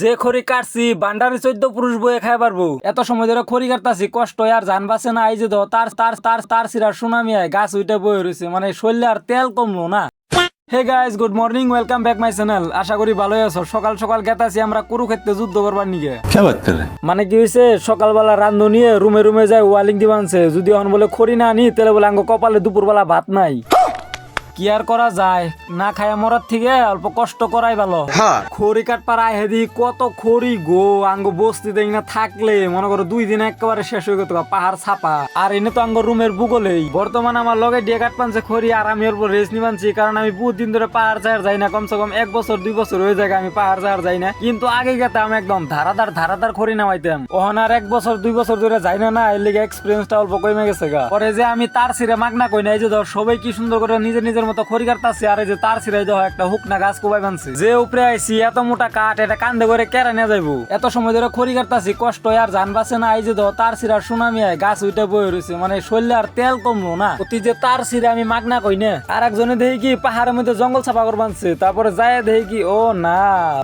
যে খড়ি কাটছি বান্ডারি চোদ্দ পুরুষ বয়ে খাই পারব। এত সময় ধরে খড়ি কাটতাছি কষ্ট আর জান বাসে না। আইজে ধর তার তার তার তার সিরা সুনামি আয় গাছ উইটা বয়ে রয়েছে মানে শরীরে আর তেল কমলো না। Hey guys good morning welcome back my channel আশা করি ভালোই আছো। সকাল সকাল গেতাছি আমরা কুরুক্ষেত্রে যুদ্ধ করবার নিগে। মানে কি হয়েছে সকালবেলা রান্ধু নিয়ে রুমে রুমে যায় ওয়ালিং দিবানছে। যদি অন বলে খড়ি না আনি তাহলে বলে আঙ্গ কপালে দুপুরবেলা ভাত নাই। কি আর করা যায়? না খায় মরার থেকে অল্প কষ্ট করাই ভালো। খড়ি কাটপার আয় হেদি কত খড়ি গো আঙ্গ বস্তি দেই না থাকলে। মনে করো দুই দিন একেবারে শেষ হয়ে গেত পাহাড় ছাপা। আর এনে তো আঙ্গ রুমের বুগলেই বর্তমান আমার লগে দিয়ে কাট পানছে খড়ি আর আমি ওর রেস্ট নিবানছি কারণ আমি বহুত দিন ধরে পাহাড় চার যাই না। কমসে কম এক বছর দুই বছর হয়ে যায় আমি পাহাড় চার যাই না। কিন্তু আগে গেতাম একদম ধারাদার ধারাদার খড়ি নামাইতাম। ওহন আর এক বছর দুই বছর ধরে যাই না না এর লিগে এক্সপিরিয়েন্সটা অল্প কমে গেছে গা। পরে যে আমি তার সিরে মাগনা কই না এই যে ধর সবাই কি সুন্দর করে নিজের নিজের মতো খড়ি কাটতাছে আর যে তার সিরে দেখো একটা হুক না গাছ কোবাই বানছে। যে উপরে আইছি, এত মোটা কাঠ, এটা কান্দে করে কেড়ে নিয়ে যাইবো। এত সময় ধরে খড়ি কাটতাছি কষ্ট আর জান বাসে না। এই যে ধর, তার সিরার সুনামি আয় গাছ উইটা বয়ে রয়েছে মানে শরীরে আর তেল কমলো না। অতি যে তার সিরে আমি মাগনা কই না। আর একজনে দেখি কি পাহাড়ের মধ্যে জঙ্গল ছাপা করে বানছে, তারপরে যায় দেখি কি, ও না,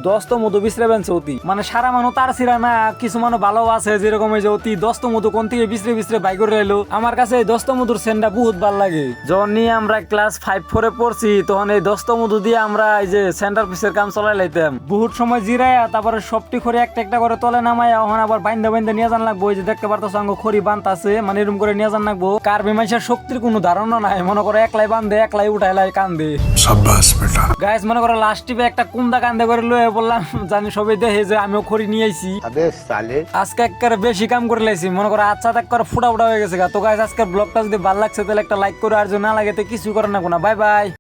দস্ত মধু বিছরে বানছে অতি। মানে সারা মানুষ তার সিরা না, কিছু মানুষ ভালো আছে, যেরকম এই যে অতি দস্ত মধু কোন থেকে বিছরে বিছরে বাই করে এলো। আমার কাছে এই দস্ত মধুর সেন্টটা বহুত ভালো লাগে। যখন নিয়ে আমরা ক্লাস ফাইভ ফোরে পড়ছি তখন এই দশতম দিয়ে আমরা এই যে সেন্টার পিসের কাম চলাই লাইতাম। বহুত সময় জিরাইয়া তারপরে সবটি খড়ি একটা একটা করে তলে নামাইয়া ওখানে আবার বাইন্দা বাইন্দা নিয়ে যান লাগবো। এই যে দেখতে পারতো সঙ্গ খড়ি বান্ধাছে মানে এরকম করে নিয়ে যান লাগবো। কার মানুষের শক্তির কোনো ধারণা নাই মনে করো একলাই বান্ধে একলাই উঠাইলাই কান্দে। গাইস মনে করো লাস্ট টিপে একটা কুন্দা কান্দে করে লয়ে বললাম জানি সবাই দেখে যে আমিও খড়ি নিয়ে আইছি। আজকে একবারে বেশি কাম করে লাইছি মনে করো আচ্ছা দেখ করে ফুটা ফুটা হয়ে গেছে তো গাইস আজকে ব্লগটা যদি ভালো লাগছে তাহলে একটা লাইক করে আর যদি না লাগে তো কিছু করে না কোনো। Bye bye bye